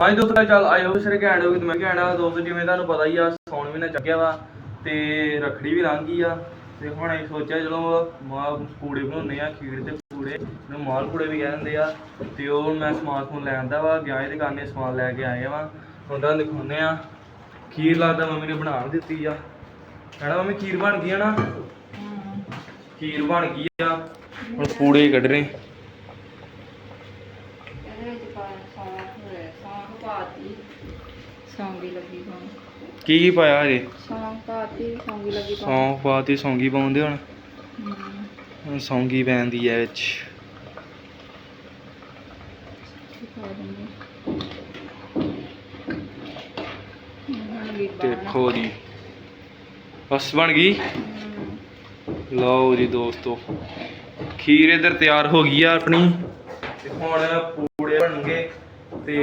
ਹਾਂਜੀ ਦੋਸਤੋ ਚੱਲ? ਆਏ ਹੋ ਸਿਰੇ ਘੈਂਟ ਹੋ ਗਈ ਤੇ ਮੈਂ ਘੈਂਟਾ ਦੋਸਤੋ ਜਿਵੇਂ ਤੁਹਾਨੂੰ ਪਤਾ ਹੀ ਆ ਸੌਣ ਮਹੀਨਾ ਚੱਕਿਆ ਵਾ ਤੇ ਰੱਖੜੀ ਵੀ ਲੰਘ ਗਈ ਆ। ਤੇ ਹੁਣ ਅਸੀਂ ਸੋਚਿਆ ਚਲੋ ਮਾਂ ਪੂੜੇ ਬਣਾਉਣੇ ਆ ਖੀਰ ਤੇ ਪੂੜੇ ਇਹਨੂੰ ਮਾਲ ਪੂੜੇ ਵੀ ਕਹਿ ਦਿੰਦੇ ਆ। ਤੇ ਉਹ ਮੈਂ ਸਮਾਨ ਸਮੂਨ ਲੈ ਆਂਦਾ ਵਾ ਗਿਆ ਇਹਦੇ ਕਰਨੇ ਸਮਾਨ ਲੈ ਕੇ ਆਏ ਵਾ। ਹੁਣ ਤੁਹਾਨੂੰ ਦਿਖਾਉਂਦੇ ਆ ਖੀਰ ਲੱਗਦਾ ਮੰਮੀ ਨੇ ਬਣਾ ਦਿੱਤੀ ਆ। ਹੈਨਾ ਮੰਮੀ ਖੀਰ ਬਣ ਗਈ ਆ ਨਾ? ਖੀਰ ਬਣ ਗਈ ਆ। ਹੁਣ ਪੂੜੇ ਕੱਢ ਰਹੇ ਇਹਦੇ ਵਿੱਚ ਪਾ ਸੌਂਫ ਹੋਇਆ ਸੌਂਫ ਪਾਤੀ ਸੌਂਗੀ ਲੱਗੀ ਪਾਉਣ ਕੀ ਕੀ ਪਾਇਆ ਹਜੇ? ਸੌਂਫ ਪਾਤੀ ਸੌਂਗੀ ਲੱਗੀ ਪਾਉਣ। ਸੌਂਫ ਪਾਤੀ ਸੌਂਗੀ ਪਾਉਂਦੇ ਹੁਣ? ਹਮ, ਹੁਣ ਸੌਂਗੀ ਪੈਂਦੀ ਹੈ ਵਿੱਚ। ਇਹ ਪਾ ਦਿੰਦੇ? ਹੁਣ ਵੀ ਪਾਉਣਾ। ਦੇਖੋ ਜੀ। ਬਸ ਬਣ ਗਈ? ਹਮ, ਲਓ ਜੀ ਦੋਸਤੋ ਖੀਰ ਇਧਰ ਤਿਆਰ ਹੋ ਗਈ ਆ ਆਪਣੀ। ਤੇ ਹੁਣ ਪੂੜੇ ਬਣਨਗੇ ਤੇ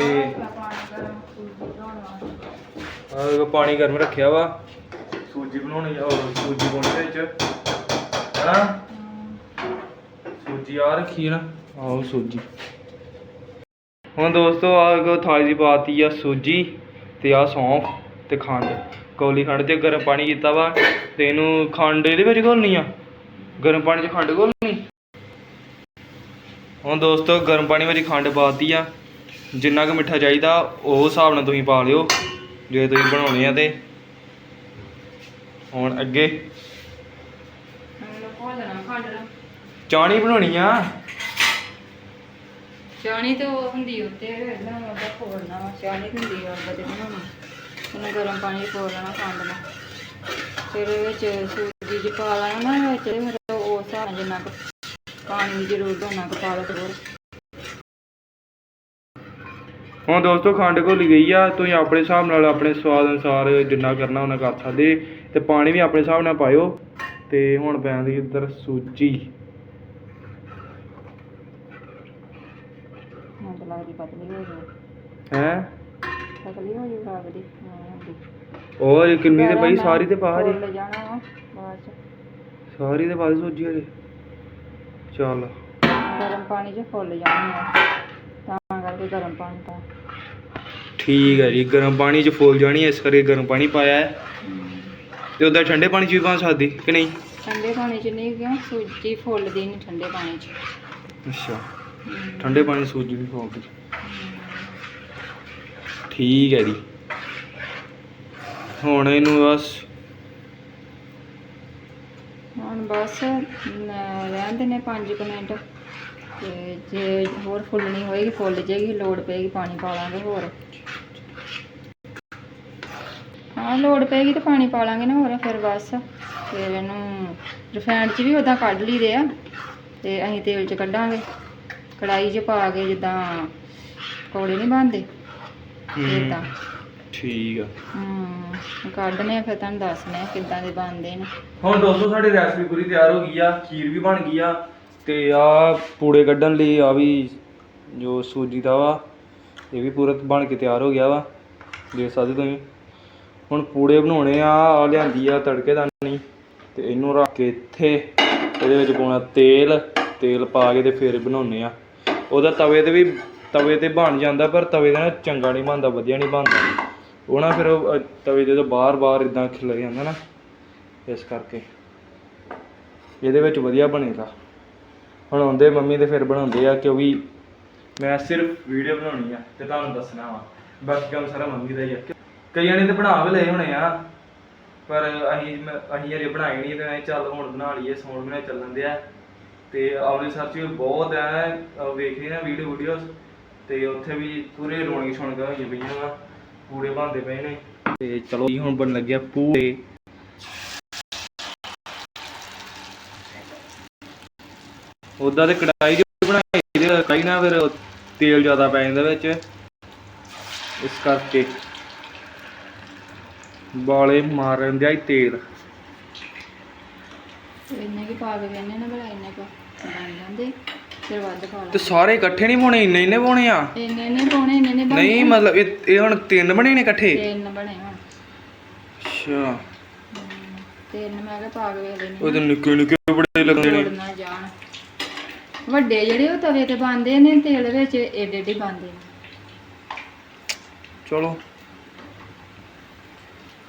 ਪਾਣੀ ਗਰਮ ਰੱਖਿਆ ਵਾ। ਸੂਜੀ ਬਣਾਉਣੀ ਆ ਸੂਜੀ ਪਾਉਣੀ ਵਿੱਚ। ਹਨਾ? ਸੂਜੀ ਆ ਰੱਖੀ ਨਾ। ਆਹੋ ਸੂਜੀ। ਹੁਣ ਦੋਸਤੋ ਆ ਕੋ ਥਾਲੀ ਦੀ ਪਾਤੀ ਆ ਸੂਜੀ ਤੇ ਆ ਸੌਂਫ ਤੇ ਖੰਡ। ਕੌਲੀ ਖੰਡ ਤੇ ਗਰਮ ਪਾਣੀ ਕੀਤਾ ਵਾ ਤੇ ਇਹਨੂੰ ਖੰਡ ਇਹਦੇ ਵਿੱਚ ਘੋਲਣੀ ਆ। ਗਰਮ ਪਾਣੀ 'ਚ ਖੰਡ ਘੋਲਣੀ। ਹੁਣ ਦੋਸਤੋ ਗਰਮ ਪਾਣੀ ਵਿੱਚ ਖੰਡ ਪਾਤੀ ਆ। ਜਿੰਨਾ ਕੁ ਮਿੱਠਾ ਚਾਹੀਦਾ ਉਹ ਹਿਸਾਬ ਨਾਲ ਤੁਸੀਂ ਪਾ ਲਿਓ। ਜੇ ਤੁਸੀਂ ਬਣਾਉਣੇ ਆ ਤੇ ਹੁਣ ਅੱਗੇ ਹੁਣ ਘੋਲਣਾ ਚਾਣੀ ਬਣਾਉਣੀ ਆ। ਚਾਣੀ ਤੇ ਉਹ ਹੁੰਦੀ ਉੱਤੇ ਨੂੰ ਉਹਦਾ ਫੋੜਨਾ ਵਾ। ਚਾਣੀ ਹੁੰਦੀ ਆ ਉਹਦਾ ਤੇ ਬਣਾਉਣੀ। ਉਹਨੂੰ ਗਰਮ ਪਾਣੀ ਫੋੜ ਲੈਣਾ ਖੰਡ ਨਾਲ। ਫਿਰ ਇਹਦੇ ਵਿੱਚ ਸੂਜੀ ਚ ਪਾ ਲੈਣਾ ਨਾ ਵਿੱਚ ਫਿਰ ਉਹ ਹਿਸਾਬ ਨਾਲ ਜਿੰਨਾ ਕੁ ਪਾਣੀ ਦੀ ਜ਼ਰੂਰਤ ਉਹਨਾਂ ਕੁ ਪਾ ਲਓ ਤੇ ਹੋਰ। ਹੁਣ ਦੋਸਤੋ ਖੰਡ ਘੋਲੀ ਗਈ ਆ ਤੁਸੀਂ ਆਪਣੇ ਹਿਸਾਬ ਨਾਲ ਆਪਣੇ ਸਵਾਦ ਅਨੁਸਾਰ ਜਿੰਨਾ ਕਰਨਾ ਉਹਨਾਂ ਕਰ ਸਕਦੇ। ਤੇ ਪਾਣੀ ਵੀ ਆਪਣੇ ਹਿਸਾਬ ਨਾਲ ਪਾਇਓ। ਤੇ ਹੁਣ ਪੈਂਦੀ ਇੱਧਰ ਸੂਜੀ। ਹੋ ਹੈ? ਹੋ ਹਾਂ ਕਿੰਨੀ ਤੇ ਪਈ ਸਾਰੀ ਤੇ ਬਾਅਦ ਚ। ਸਾਰੀ ਤੇ ਦੇ ਸੂਜੀ ਹਜੇ। ਚੱਲ। ਗਰਮ ਪਾਣੀ 'ਚ ਫੁੱਲ ਜਾਣੀ ਆ। ਕਰਕੇ ਗਰਮ ਪਾਣੀ ਪਾ ਠੀਕ ਹੈ ਜੀ ਗਰਮ ਪਾਣੀ 'ਚ ਫੁੱਲ ਜਾਣੀ ਇਸ ਕਰਕੇ ਗਰਮ ਪਾਣੀ ਪਾਇਆ ਹੈ। ਤੇ ਉਹਦਾ ਠੰਡੇ ਪਾਣੀ 'ਚ ਵੀ ਪਾ ਸਕਦੀ ਕਿ ਨਹੀਂ? ਠੰਡੇ ਪਾਣੀ 'ਚ ਨਹੀਂ ਕਿਉਂ? ਸੂਜੀ ਫੁੱਲਦੀ ਨਹੀਂ ਠੰਡੇ ਪਾਣੀ 'ਚ। ਅੱਛਾ ਠੰਡੇ ਪਾਣੀ 'ਚ ਸੂਜੀ ਵੀ ਫੋਕ ਠੀਕ ਹੈ ਜੀ। ਹੁਣ ਇਹਨੂੰ ਬਸ ਹੁਣ ਬਸ ਨ- ਰਹਿਣ ਦੇਣੇ 5 ਮਿੰਟ। ਤੇ ਜੇ ਹੋਰ ਫੁੱਲਣੀ ਹੋਏਗੀ ਫੁੱਲ ਜੇਗੀ ਲੋੜ ਪਏਗੀ ਪਾਣੀ ਪਾ ਲਾਂਗੇ ਹੋਰ। ਹਾਂ ਲੋੜ ਪਏਗੀ ਤਾਂ ਪਾਣੀ ਪਾ ਲਾਂਗੇ ਨਾ ਹੋਰ ਫਿਰ ਬਸ। ਫਿਰ ਇਹਨੂੰ ਰਿਫਾਈਂਡ 'ਚ ਵੀ ਉਦਾਂ ਕੱਢ ਲਈਦੇ ਆ ਤੇ ਅਸੀਂ ਤੇਲ 'ਚ ਕੱਢਾਂਗੇ। ਕੜਾਈ 'ਚ ਪਾ ਕੇ ਜਿੱਦਾਂ ਪਕੌੜੇ ਨਹੀਂ ਬਣਦੇ ਇਦਾਂ ਠੀਕ ਆ। ਹੂੰ ਕੱਢਨੇ ਆ ਫਿਰ ਤੁਹਾਨੂੰ ਦੱਸਨੇ ਆ ਕਿੱਦਾਂ ਦੇ ਬਣਦੇ ਨੇ। ਹੁਣ ਦੋਸਤੋ ਸਾਡੀ ਰੈਸਪੀ ਪੂਰੀ ਤਿਆਰ ਹੋ ਗਈ ਆ ਖੀਰ ਵੀ ਬਣ ਗਈ ਆ ਅਤੇ ਆਹ ਪੂੜੇ ਕੱਢਣ ਲਈ ਆਹ ਵੀ ਜੋ ਸੂਜੀ ਦਾ ਵਾ, ਇਹ ਵੀ ਪੂਰਾ ਬਣ ਕੇ ਤਿਆਰ ਹੋ ਗਿਆ ਵਾ, ਦੇਖ ਸਕਦੇ ਤੁਸੀਂ। ਹੁਣ ਪੂੜੇ ਬਣਾਉਣੇ ਆ ਆ ਲਿਆਂਦੀ ਆ ਤੜਕੇ ਦਾਨੀ ਤੇ ਇਹਨੂੰ ਰੱਖ ਕੇ ਇੱਥੇ ਇਹਦੇ ਵਿੱਚ ਪਾਉਣਾ ਤੇਲ ਤੇਲ ਪਾ ਕੇ ਤੇ ਫਿਰ ਬਣਾਉਣੇ ਆ। ਉਹਦਾ ਤਵੇ ਤੇ ਵੀ, ਤਵੇ ਤੇ ਬਣ ਜਾਂਦਾ ਪਰ ਤਵੇ ਦਾ ਨਾ ਚੰਗਾ ਨਹੀਂ ਬਣਦਾ, ਵਧੀਆ ਨਹੀਂ ਬਣਦਾ। ਉਹ ਨਾ ਫਿਰ ਤਵੇ ਦੇ ਤੋਂ ਬਾਹਰ-ਬਾਹਰ ਇਦਾਂ ਖਿਲਰ ਜਾਂਦਾ ਨਾ, ਇਸ ਕਰਕੇ। ਇਹਦੇ ਵਿੱਚ ਵਧੀਆ ਬਣੇਗਾ। ਹੁਣ ਆਉਂਦੇ ਮੰਮੀ ਤੇ ਫਿਰ ਬਣਾਉਂਦੇ ਆ, ਕਿਉਂਕਿ ਮੈਂ ਸਿਰਫ ਵੀਡੀਓ ਬਣਾਉਣੀ ਆ ਤੇ ਤੁਹਾਨੂੰ ਦੱਸਣਾ ਵਾ। ਬਾਕੀ ਕੰਮ ਸਾਰਾ ਮੰਮੀ ਦਾ ਹੀ ਆ। ਕਈਆਂ ਨੇ ਤੇ ਬਣਾ ਵੀ ਲਏ ਹੋਣੇ ਆ, ਪਰ ਅਸੀਂ ਅਸੀਂ ਹਜੇ ਬਣਾਏ ਨਹੀਂ ਤੇ ਚੱਲ ਹੁਣ ਬਣਾ ਲਈਏ, ਸੌਣ ਮਹੀਨੇ ਚੱਲਣ ਦੇ ਆ ਤੇ ਅੰਮ੍ਰਿਤਸਰ ਚ ਵੀ ਬਹੁਤ ਐ ਵੇਖ ਰਹੇ ਨਾ ਵੀਡੀਓ ਵੀਡੀਓਸ ਤੇ ਉੱਥੇ ਵੀ ਪੂਰੇ ਰੌਣਕ ਛਣਕਾਂ ਹੋਈਆਂ ਪਈਆਂ ਵਾ ਪੂੜੇ ਬਣਦੇ ਪਏ ਨੇ। ਤੇ ਚਲੋ ਜੀ, ਹੁਣ ਬਣ ਲੱਗਿਆ ਪੂਰੇ। ਉਦਾਂ ਤੇ ਕੜਾਈ 'ਚ ਬਣਾਈ ਦੇ ਕਈ ਨਾ ਫਿਰ ਤੇਲ ਜ਼ਿਆਦਾ ਪੈ ਜਾਂਦਾ ਵਿੱਚ। ਇਸ ਕਰਕੇ ਬਾਲੇ ਮਾਰ ਦਿੰਦੇ ਆ ਜੀ ਤੇਲ ਇੰਨੇ ਕੀ ਪਾ ਕੇ ਵੇਨੇ ਨਾ ਬੜਾ ਇੰਨੇ ਕੁ ਬਣ ਜਾਂਦੇ ਫਿਰ ਵੱਧ ਪਾ ਤੇ ਸਾਰੇ ਇਕੱਠੇ ਨਹੀਂ ਪਾਉਣੇ ਇੰਨੇ ਇੰਨੇ ਪਾਉਣੇ ਆ? ਇੰਨੇ ਨੇ ਪਾਉਣੇ ਇੰਨੇ ਨੇ ਨਹੀਂ ਮਤਲਬ ਇਹ ਇਹ ਹੁਣ ਤਿੰਨ ਬਣੇ ਨੇ ਇਕੱਠੇ? ਤਿੰਨ ਬਣੇ ਹੁਣ। ਅੱਛਾ। ਤਿੰਨ ਮੈਂ ਕਿਹਾ ਪਾ ਕੇ ਵੇਖ ਲੈਣੀ ਉਹ ਤਾਂ ਨਿੱਕੇ ਨਿੱਕੇ ਬੜੇ ਲੱਗਦੇ ਨੇ ਤੋੜ ਨਾ। ਜਾਣ। ਵੱਡੇ ਜਿਹੜੇ ਉਹ ਤਵੇ ਤੇ ਬਣਦੇ ਨੇ ਤੇਲ ਵਿੱਚ ਏਡੇ ਏਡੇ ਬਣਦੇ ਨੇ। ਚਲੋ।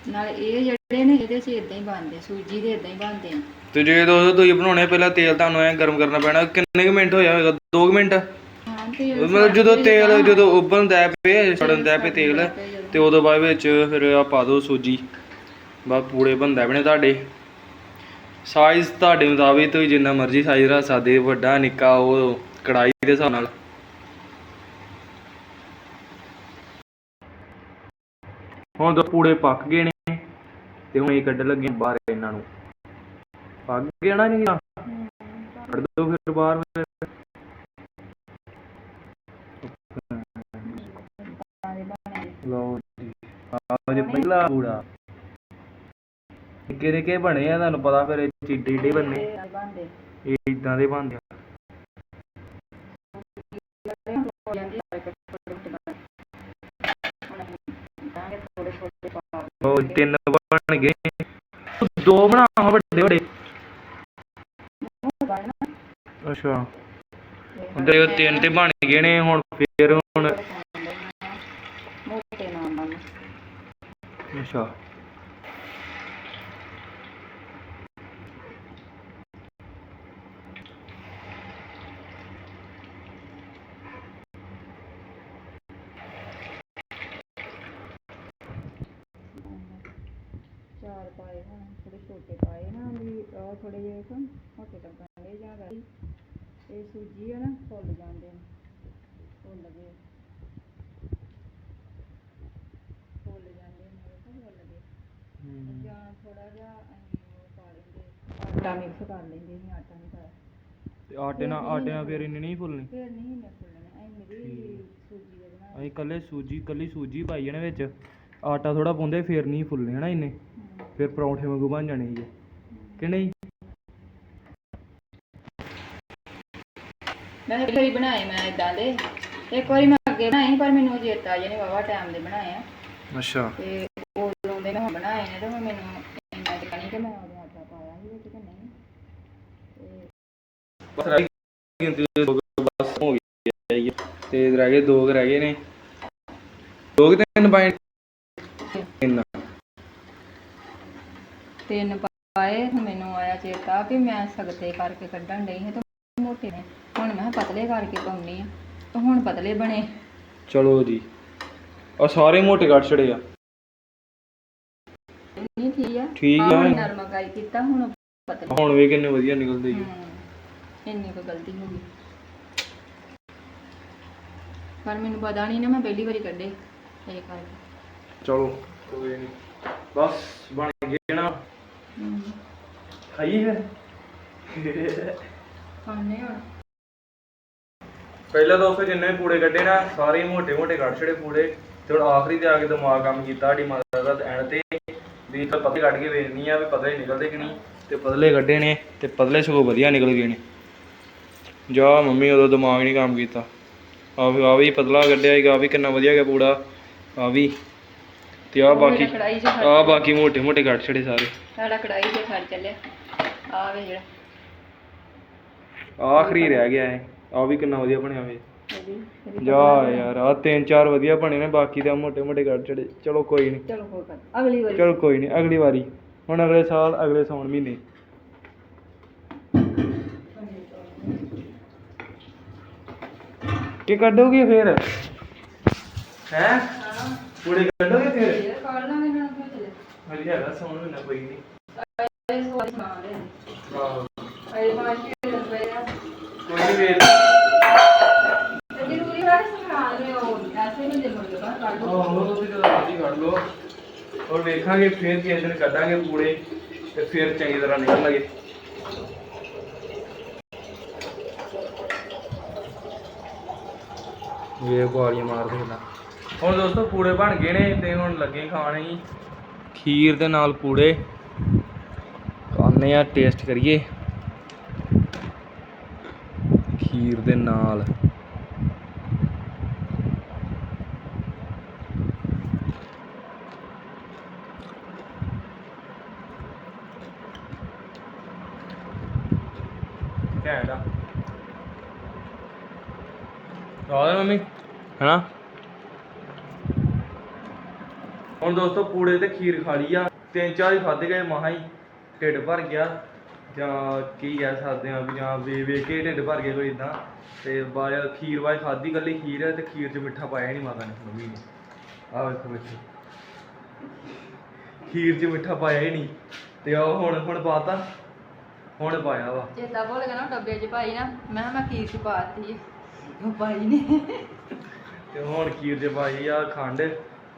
ਨਾਲ ਇਹ ਜਿਹੜੇ ਨੇ ਇਹਦੇ ਚ ਇਦਾਂ ਹੀ ਬਣਦੇ ਸੂਜੀ ਦੇ ਇਦਾਂ ਹੀ ਬਣਦੇ ਤੇ ਜੇ ਦੋਸਤੋ ਤੁਸੀਂ ਬਣਾਉਣੇ ਆ, ਪਹਿਲਾਂ ਤੇਲ ਤੁਹਾਨੂੰ ਐ ਗਰਮ ਕਰਨਾ ਪੈਣਾ ਕਿੰਨੇ ਕੁ ਮਿੰਟ ਹੋਇਆ ਹੋਵੇਗਾ 2 ਮਿੰਟ? ਹਾਂ ਤੇ ਮਤਲਬ ਜਦੋਂ ਤੇਲ ਜਦੋਂ ਉਬਲਦਾ ਪਏ ਸੜਨ ਦਾ ਪਏ ਤੇਲ ਤੇ ਉਦੋਂ ਬਾਅਦ ਵਿੱਚ ਫਿਰ ਆ ਪਾ ਦਿਓ ਸੂਜੀ। ਬਾ ਪੂੜੇ ਬੰਦਾ ਬਣੇ ਤੁਹਾਡੇ। ਸਾਈਜ਼ ਤੁਹਾਡੇ ਮੁਤਾਬਿਕ ਤੁਸੀਂ ਜਿੰਨਾ ਮਰਜ਼ੀ ਸਾਈਜ਼ ਰੱਖ ਸਕਦੇ, ਵੱਡਾ, ਨਿੱਕਾ, ਉਹ ਕੜਾਈ ਦੇ ਹਿਸਾਬ ਨਾਲ। ਹੁਣ ਤਾਂ ਪੂੜੇ ਪੱਕ ਗਏ ਨੇ, ਤੇ ਹੁਣ ਇਹ ਕੱਢ ਲੱਗੇ ਬਾਹਰ ਇਹਨਾਂ ਨੂੰ। ਪੱਕ ਗਿਆ ਨਾ ਨਹੀਂ ਕੱਢ ਦੋ ਫਿਰ ਬਾਹਰ ਫਿਰ। ਲਓ ਜੀ, ਆਹ ਜੀ ਪਹਿਲਾ ਪੂੜਾ। ਨਿੱਕੇ ਨਿੱਕੇ ਬਣੇ ਆ ਤੁਹਾਨੂੰ ਪਤਾ ਫਿਰ ਇਹ ਚਿੱਡੇ ਏਡੇ ਬੰਨੇ। ਇਹ ਇਦਾਂ ਦੇ ਬਣਦੇ ਆ। ਉਹ ਤਿੰਨ ਬਣ ਗਏ। ਦੋ ਬਣਾਵਾਂ ਵੱਡੇ ਵੱਡੇ। ਅੱਛਾ। ਉਹਦੇ ਉਹ ਤਿੰਨ ਤੇ ਬਣ ਗਏ ਨੇ ਹੁਣ ਫੇਰ ਹੁਣ ਮੋਟੇ ਨਾਮ ਨਾਲ ਅੱਛਾ ਚਾਰ ਪਾਏ ਹੁਣ ਥੋੜੇ ਛੋਟੇ ਪਾਏ ਨਾ ਵੀ ਉਹ ਥੋੜੇ ਜਿਹੇ ਕੋ ਮੋਟੇ ਲੱਗਣ ਦੇ ਜਾਂ ਵੈਸੇ ਇਹ ਸੂਜੀ ਆ ਨਾ ਫੁੱਲ ਜਾਂਦੇ ਨੇ ਫੁੱਲ ਗਏ ਫੁੱਲ ਜਾਂਦੇ ਨੇ ਵੇਖੋ ਫੁੱਲ ਗਏ ਜਾਂ ਥੋੜਾ ਜਿਹਾ ਅਸੀਂ ਉਹ ਪਾ ਲੈਂਦੇ ਆਟਾ ਮਿਕਸ ਕਰ ਲੈਂਦੇ ਸੀ ਆਟਾ ਨਹੀਂ ਪਾਇਆ ਤੇ ਆਟੇ ਨਾਲ ਆਟੇ ਨਾਲ ਫੇਰ ਇੰਨੇ ਨਹੀਂ ਫੁੱਲਣੀ? ਫਿਰ ਨਹੀਂ ਇੰਨੇ ਫੁੱਲਣੇ ਅਸੀਂ ਮੇਰੀ ਸੂਜੀ ਦੇ ਬਣਾ ਅਸੀਂ ਕੱਲੇ ਸੂਜੀ ਕੱਲੀ ਸੂਜੀ ਪਾਈ ਜਾਣੇ ਵਿੱਚ ਆਟਾ ਥੋੜਾ ਪਾਉਂਦੇ ਫੇਰ ਨਹੀਂ ਫੁੱਲਣੇ ਹਨਾ ਇੰਨੇ। ਫਿਰ ਪਰੌਂਠੇ ਵਾਂਗੂ ਬਣ ਜਾਣੇ ਜੀ। ਕਿ ਨਹੀਂ? ਮੈਂ ਇੱਕ ਵਾਰੀ ਬਣਾਏ ਮੈਂ ਇਦਾਂ ਦੇ। ਇੱਕ ਵਾਰੀ ਮੈਂ ਅੱਗੇ ਬਣਾਏ ਪਰ ਮੈਨੂੰ ਚੇਤਾ ਜੇ ਨੇ ਵਾਵਾ ਟਾਈਮ ਦੇ ਬਣਾਏ ਆ। ਅੱਛਾ। ਤੇ ਉਦੋਂ ਦੇ ਮੈਂ ਬਣਾਏ ਨੇ ਤੇ ਹੁਣ ਮੈਨੂੰ ਇੰਨਾ ਤੇ ਨਹੀਂ ਕਿ ਮੈਂ ਉਦੋਂ ਆਟਾ ਪਾਇਆ ਸੀ ਵਿੱਚ ਕਿ ਨਹੀਂ ਤੇ ਬਸ ਰਹਿ ਗਈ ਗਿਣਤੀ ਦੇ ਬਸ ਹੋ ਗਈ ਹੈ ਤੇ ਰਹਿ ਗਏ ਦੋ ਰਹਿ ਗਏ ਨੇ। ਦੋ ਤਿੰਨ ਪਾਏ ਤਿੰਨ। ਤਿੰਨ ਪਾਏ ਮੈਨੂੰ ਆਇਆ ਚੇਤਾ ਕਿ ਮੈਂ ਸਗਤੇ ਕਰਕੇ ਕੱਢਣ ਡਈ ਸੀ ਤੇ ਮੋਟੇ ਨੇ। ਹੁਣ ਮੈਂ ਪਤਲੇ ਕਰਕੇ ਪਾਉਣੀ ਆ ਤੇ ਹੁਣ ਪਤਲੇ ਬਣੇ। ਚਲੋ ਜੀ। ਆ ਸਾਰੇ ਮੋਟੇ ਕੱਟ ਛੜੇ ਆ। ਨਹੀਂ ਠੀਕ ਆ। ਠੀਕ ਆ। ਨਰਮ ਕਾਈ ਕੀਤਾ ਹੁਣ ਪਤਲੇ। ਹੁਣ ਵੇ ਕਿੰਨੇ ਵਧੀਆ ਨਿਕਲਦੇ ਜੀ। ਇੰਨੀ ਕੋ ਗਲਤੀ ਹੋ ਗਈ। ਪਰ ਮੈਨੂੰ ਪਤਾ ਨਹੀਂ ਨਾ ਮੈਂ ਪਹਿਲੀ ਵਾਰੀ ਕੱਢੇ ਇਹ ਕਰਕੇ ਚਲੋ। ਕੋਈ ਨਹੀਂ ਬਸ ਬਣ ਗਏ ਨਾ। ਹਮ, ਖਾਈਏ ਫਿਰ। ਖਾਣੇ ਹੁਣ ਪਹਿਲਾਂ ਦੋਸਤੋ ਜਿੰਨੇ ਵੀ ਪੂੜੇ ਕੱਢੇ ਨਾ ਸਾਰੇ ਮੋਟੇ ਮੋਟੇ ਕੱਢ ਛੜੇ ਪੂੜੇ ਤੇ ਹੁਣ ਆਖਰੀ ਤੇ ਆ ਕੇ ਦਿਮਾਗ ਕੰਮ ਕੀਤਾ ਸਾਡੀ ਮਾਤਾ ਦਾ ਐਂਡ ਤੇ। ਵੀ ਤਾਂ ਪਤਲੇ ਕੱਢ ਕੇ ਵੇਖਣੀ ਆ ਵੀ ਪਤਲੇ ਨਿਕਲਦੇ ਕਿ ਨਹੀਂ। ਤੇ ਪਤਲੇ ਕੱਢੇ ਨੇ ਤੇ ਪਤਲੇ ਸਗੋਂ ਵਧੀਆ ਨਿਕਲ ਗਏ ਨੇ। ਜਾ ਮੰਮੀ ਉਦੋਂ ਦਿਮਾਗ ਨਹੀਂ ਕੰਮ ਕੀਤਾ। ਆ ਵੀ ਆ ਵੀ ਪਤਲਾ ਕੱਢਿਆ ਹੈਗਾ ਆ ਵੀ ਕਿੰਨਾ ਵਧੀਆ ਗਿਆ ਪੂੜਾ ਆ ਵੀ। ਤੇ ਆ ਬਾਕੀ ਕੜਾਈ 'ਚ ਆ ਬਾਕੀ ਮੋਟੇ ਮੋਟੇ ਕੱਢ ਛੜੇ ਸਾਰੇ। ਸਾਡਾ ਕੜਾਈ 'ਚ ਛੱਡ ਚੱਲਿਆ। ਆ ਵੇ ਜਿਹੜਾ ਆਖਰੀ ਰਹਿ ਗਿਆ ਹੈ ਆ ਵੀ ਕਿੰਨਾ ਵਧੀਆ ਬਣਿਆ ਵੇ ਇਹਦੀ ਜਾ ਯਾਰ ਆ ਤਿੰਨ ਚਾਰ ਵਧੀਆ ਬਣੇ ਨੇ ਬਾਕੀ ਤਾਂ ਮੋਟੇ ਮੋਟੇ ਕੱਢ ਛੜੇ। ਚਲੋ ਕੋਈ ਨਹੀਂ ਚਲੋ ਹੋਰ ਕਰ ਅਗਲੀ ਵਾਰੀ। ਚਲੋ ਕੋਈ ਨਹੀਂ ਅਗਲੀ ਵਾਰੀ। ਹੁਣ ਅਗਲੇ ਸਾਲ ਅਗਲੇ ਸੌਣ ਮਹੀਨੇ। ਕੀ ਕੱਢੋਗੇ ਫੇਰ? ਹੈ? ਹਾਂ ਕੱਢੋਗੇ ਫੇਰ? ਇਹ ਲਾਂਗੇ ਨਾ ਫਿਰ ਚੱਲੇ ਹੈਗਾ ਸੌਣ ਮਹੀਨਾ ਕੋਈ ਨਹੀਂ ਇਹ ਸਵਾਲ ਸੁਣਾ ਦੇ ਆਹੋ। ਅਰੇ ਮਾਸ਼ੀ ਰੁਪਏ ਆ ਕੋਈ ਨਹੀਂ ਫੇਰ। ਤੇ ਜ਼ਰੂਰੀ ਹੈ ਕਿ ਸੁਣਾ ਦੇ ਉਹ ਐਸੇ ਨਹੀਂ ਦੇ ਮੁਰਗੇ ਬਾਹਰ ਕੱਢ ਲਓ ਆਹੋ ਤੁਸੀਂ ਜਦੋਂ ਮਰਜ਼ੀ ਕੱਢ ਲਓ। ਔਰ ਵੇਖਾਂਗੇ, ਫੇਰ ਕਿਸੇ ਦਿਨ ਕੱਢਾਂਗੇ ਪੂੜੇ ਤੇ ਫੇਰ ਚੰਗੀ ਤਰ੍ਹਾਂ ਨਿਕਲਾਂਗੇ। ਇਹ ਗੋਲੀਆਂ ਮਾਰਦੇ ਹੁੰਦਾ ਹੁਣ ਦੋਸਤੋ ਪੂੜੇ ਬਣ ਗਏ ਨੇ ਤੇ ਹੁਣ ਲੱਗੇ ਖਾਣ ਜੀ। ਖੀਰ ਦੇ ਨਾਲ ਪੂੜੇ। ਖਾਣੇ ਆ ਟੇਸਟ ਕਰੀਏ। ਖੀਰ ਦੇ ਨਾਲ ਘੈਂਟ ਆ ਆਹ ਮੰਮੀ ਹੈਨਾ? ਹੁਣ ਦੋਸਤੋ ਪੂੜੇ ਤੇ ਖੀਰ ਖਾ ਲਈ ਆ। ਤਿੰਨ ਚਾਰ ਹੀ ਖਾਦੇ ਗਏ ਮਹਾ ਹੀ ਢਿੱਡ ਭਰ ਗਿਆ। ਜਾਂ ਕੀ ਕਹਿ ਸਕਦੇ ਆ ਵੀ ਜਾਂ ਵੇ ਵੇ ਕੇ ਢਿੱਡ ਭਰ ਗਿਆ ਕੋਈ ਇਦਾਂ ਤੇ ਬਾਅਦ ਖੀਰ ਵਾਈ ਖਾਦੀ ਕੱਲੀ ਖੀਰ ਹੈ ਤੇ ਖੀਰ 'ਚ ਮਿੱਠਾ ਪਾਇਆ ਨਹੀਂ ਮਾਤਾ ਨੇ ਮੰਮੀ ਨੇ ਆਹ ਵੇਖੋ ਵਿੱਚ ਖੀਰ 'ਚ ਮਿੱਠਾ ਪਾਇਆ ਹੀ ਨਹੀਂ ਤੇ ਉਹ ਹੁਣ ਹੁਣ ਪਾਤਾ। ਹੁਣ ਪਾਇਆ ਵਾ। ਚੇਤਾ ਭੁੱਲ ਗਿਆ ਨਾ ਡੱਬੇ 'ਚ ਪਾਈ ਨਾ। ਮੈਂ ਕਿਹਾ ਮੈਂ ਖੀਰ 'ਚ ਪਾਤੀ ਉਹ ਪਾਈ ਨਹੀਂ ਤੇ ਹੁਣ ਖੀਰ 'ਚ ਪਾਈ ਆ ਖੰਡ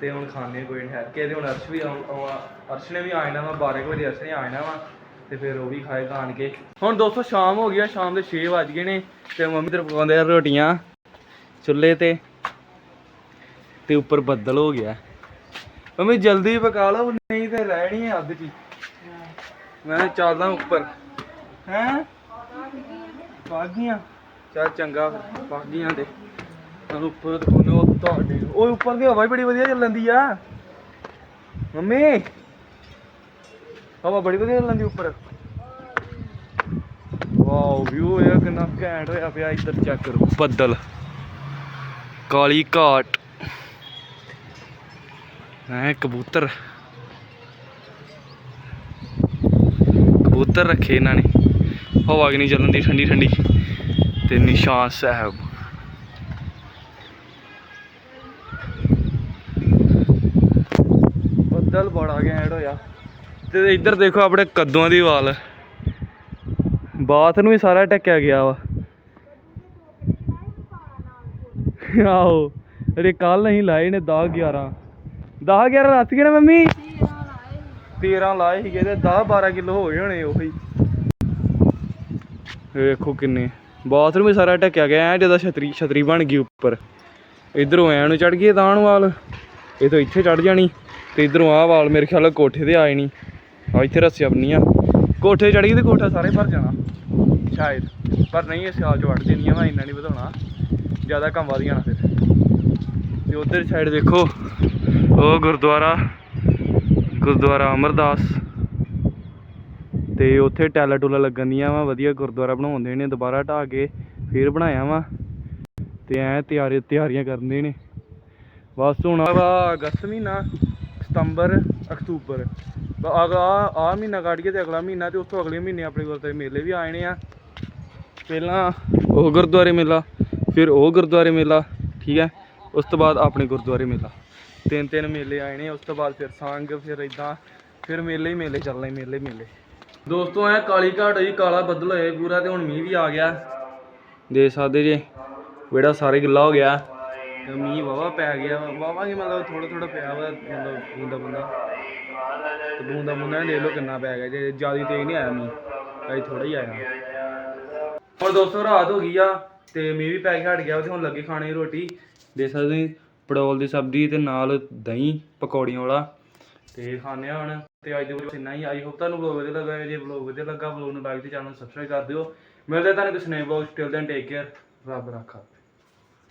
ਤੇ ਹੁਣ ਖਾਣੇ ਕੋਈ ਨਹੀਂ ਠਹਿਰ ਤੇ ਹੁਣ ਅਰਸ਼ ਵੀ ਆਉਂ- ਆਉਂ- ਅਰਸ਼ ਨੇ ਵੀ ਆ ਜਾਣਾ ਵਾ 12 ਕੁ ਵਜੇ ਅਰਸ਼ ਨੇ ਆ ਜਾਣਾ ਵਾ ਤੇ ਫਿਰ ਉਹ ਵੀ ਖਾਏਗਾ ਆਣ ਕੇ। ਹੁਣ ਦੋਸਤੋ ਸ਼ਾਮ ਹੋ ਗਈ ਆ, ਸ਼ਾਮ ਦੇ 6 ਵੱਜ ਗਏ ਨੇ ਤੇ ਮੰਮੀ ਤੇ ਪਕਾਉਂਦੇ ਆ ਰੋਟੀਆਂ, ਚੁੱਲ੍ਹੇ ਤੇ ਤੇ ਉੱਪਰ ਬੱਦਲ ਹੋ ਗਿਆ। ਮੰਮੀ ਜਲਦੀ ਪਕਾ ਲਓ, ਨਹੀਂ ਤੇ ਰਹਿਣੀ ਹੈ ਅੱਧ ਚ ਹੀ। ਮੈਂ ਚੱਲਦਾ ਉੱਪਰ। ਹੈਂ? ਪਾਗੀਆਂ ਚੱਲ ਚੰਗਾ ਪਾਗੀਆਂ ਤੇ। ਨਾਲ ਉੱਪਰ ਦਿਖਾਉਂਦੇ ਤੁਹਾਡੇ ਓਏ, ਉੱਪਰ ਦੀ ਹਵਾ ਹੀ ਬੜੀ ਵਧੀਆ ਚੱਲਦੀ ਆ। ਮੰਮੀ, ਹਵਾ ਬੜੀ ਵਧੀਆ ਚੱਲਦੀ ਉੱਪਰ। ਵਾਓ ਵਿਊ ਇਹ ਕਿੰਨਾ ਘੈਂਟ ਹੋਇਆ ਪਿਆ, ਇੱਧਰ ਚੈੱਕ ਕਰੋ। ਬੱਦਲ, ਕਾਲੀ ਘਾਟ। ਹੈ, ਕਬੂਤਰ। ਕਬੂਤਰ ਰੱਖੇ ਇਹਨਾਂ ਨੇ। ਹਵਾ ਕਿ ਨਹੀਂ ਚੱਲਣ ਦੀ, ਠੰਡੀ ਠੰਡੀ। ਤੇ ਨਿਸ਼ਾਨ ਸਾਹਿਬ। ਬੱਦਲ ਬੜਾ ਘੈਂਟ ਹੋਇਆ ਤੇ ਇੱਧਰ ਦੇਖੋ ਆਪਣੇ ਕੱਦੂਆਂ ਦੀ ਵਾਲ। ਬਾਥ ਨੂੰ ਵੀ ਸਾਰਾ ਢੱਕਿਆ ਗਿਆ ਵਾ। ਆਹੋ ਅਰੇ ਕੱਲ ਨਹੀਂ ਲਾਏ ਨੇ 10 11 10 11 ਰਾਤ ਕਿਹੜਾ ਮੰਮੀ? 13 ਲਾਏ ਸੀਗੇ ਤੇ 10 12 ਕਿਲੋ ਹੋ ਗਏ ਹੋਣੇ ਉਹੀ। ਵੇਖੋ ਕਿੰਨੇ। ਬਾਥਰੂਮ ਹੀ ਸਾਰਾ ਢੱਕਿਆ ਗਿਆ, ਐ ਜਿੱਦਾਂ ਛਤਰੀ ਛਤਰੀ ਬਣ ਗਈ ਉੱਪਰ। ਇਧਰੋਂ ਐ ਨੂੰ ਚੜ ਗਈ ਤਾਂ ਵਾਲ। ਇਹ ਤੋਂ ਇੱਥੇ ਚੜ ਜਾਣੀ। ਤੇ ਇਧਰੋਂ ਆਹ ਵਾਲ ਮੇਰੇ ਖਿਆਲ ਕੋਠੇ ਤੇ ਆਏ ਨਹੀਂ। ਆ ਇੱਥੇ ਰੱਸਿਆ ਬੰਨੀਆਂ ਕੋਠੇ ਚੜ ਗਈ ਤੇ ਕੋਠਾ ਸਾਰੇ ਭਰ ਜਾਣਾ। ਸ਼ਾਇਦ। ਪਰ ਨਹੀਂ, ਇਹ ਸਿਆਲ ਚ ਵੱਢ ਦੇਣੀਆਂ ਵਾ ਇੰਨਾ ਨਹੀਂ ਵਧਾਉਣਾ। ਜ਼ਿਆਦਾ ਕੰਮ ਵਧ ਜਾਣਾ ਫਿਰ। ਤੇ ਉਧਰ ਸਾਈਡ ਦੇਖੋ। ਉਹ ਗੁਰਦੁਆਰਾ। ਗੁਰਦੁਆਰਾ ਅਮਰਦਾਸ। ਤੇ ਉੱਥੇ ਟੈਲਾ ਟੂਲਾ ਲੱਗਣ ਦੀਆਂ ਵਾ। ਵਧੀਆ ਗੁਰਦੁਆਰਾ ਬਣਾਉਂਦੇ ਨੇ। ਦੁਬਾਰਾ ਢਾਹ ਕੇ ਫੇਰ ਬਣਾਇਆ ਵਾ। ਤੇ ਐ ਤਿਆਰੀ ਤਿਆਰੀਆਂ ਕਰਦੇ ਨੇ। ਬਸ ਹੁਣ ਵਾ ਅਗਸਤ ਮਹੀਨਾ। ਸਤੰਬਰ, ਅਕਤੂਬਰ। ਆ ਆ ਮਹੀਨਾ ਕੱਢ ਕੇ ਤੇ ਅਗਲਾ ਮਹੀਨਾ ਤੇ ਉਸ ਤੋਂ ਅਗਲੇ ਮਹੀਨੇ ਆਪਣੇ ਗੁਰਦੁਆਰੇ ਮੇਲੇ ਵੀ ਆਏ ਨੇ ਆ। ਪਹਿਲਾਂ ਉਹ ਗੁਰਦੁਆਰੇ ਮੇਲਾ, ਫਿਰ ਉਹ ਗੁਰਦੁਆਰੇ ਮੇਲਾ, ਠੀਕ ਹੈ? ਉਸ ਤੋਂ ਬਾਅਦ ਆਪਣੇ ਗੁਰਦੁਆਰੇ ਮੇਲਾ। ਤਿੰਨ ਤਿੰਨ ਮੇਲੇ ਆਏ ਨੇ ਉਸ ਤੋਂ ਬਾਅਦ ਫਿਰ ਸੰਗ, ਫਿਰ ਇਦਾਂ ਫਿਰ ਮੇਲੇ ਹੀ ਮੇਲੇ ਚੱਲਣੇ, ਮੇਲੇ ਮੇਲੇ। ਦੋਸਤੋ, ਐ ਕਾਲੀ ਘਾਟ ਹੋਈ, ਕਾਲਾ ਬੱਦਲ ਹੋਏ ਪੂਰਾ ਤੇ ਹੁਣ ਮੀਂਹ ਵੀ ਆ ਗਿਆ। ਦੇ ਸਕਦੇ ਜੇ, ਵਿਹੜਾ ਸਾਰੇ ਗਿੱਲਾ ਹੋ ਗਿਆ। ਮੀਂਹ ਵਾਵਾ ਪੈ ਗਿਆ ਵਾਵਾ ਕੀ ਮਤਲਬ ਥੋੜਾ ਥੋੜਾ ਪਿਆ ਵਾ, ਮਤਲਬ ਬੂੰਦਾ ਬੂੰਦਾ। ਤੇ ਬੂੰਦਾ ਬੂੰਦਾ ਦੇਖ ਲਓ ਕਿੰਨਾ ਪੈ ਗਿਆ, ਜੇ ਜ਼ਿਆਦਾ ਤੇਜ਼ ਨਹੀਂ ਆਇਆ ਮੀਂਹ, ਅਜੇ ਥੋੜਾ ਹੀ ਆਇਆ। ਹੁਣ ਦੋਸਤੋ, ਰਾਤ ਹੋ ਗਈ ਆ ਤੇ ਮੀਂਹ ਵੀ ਪੈ ਕੇ ਹਟ ਗਿਆ ਤੇ ਹੁਣ ਲੱਗੇ ਖਾਣੇ ਰੋਟੀ। ਦੇ ਸਕਦੇ ਹੋ ਪੜੋਲ ਦੀ ਸਬਜ਼ੀ ਤੇ ਨਾਲ ਦਹੀਂ, ਪਕੌੜੀਆਂ ਵਾਲਾ। ਤੇ ਖਾਣੇ ਆ ਹੁਣ। ਤੇ ਅੱਜ ਦੇ ਵਲੋਗ ਇੰਨਾ ਹੀ। ਆਈ ਹੋਪ ਤੁਹਾਨੂੰ ਵਲੋਗ ਵਧੀਆ ਲੱਗਾ। ਜੇ ਵਲੋਗ ਵਧੀਆ ਲੱਗਾ, ਵਲੋਗ ਨੂੰ ਲਾਈਕ ਤੇ ਚੈਨਲ ਨੂੰ ਸਬਸਕ੍ਰਾਈਬ ਕਰ ਦਿਓ। ਮਿਲਦੇ ਤੁਹਾਨੂੰ ਕਿਸੇ ਨਵੇਂ vlog till then take care ਰੱਬ ਰੱਖਾ।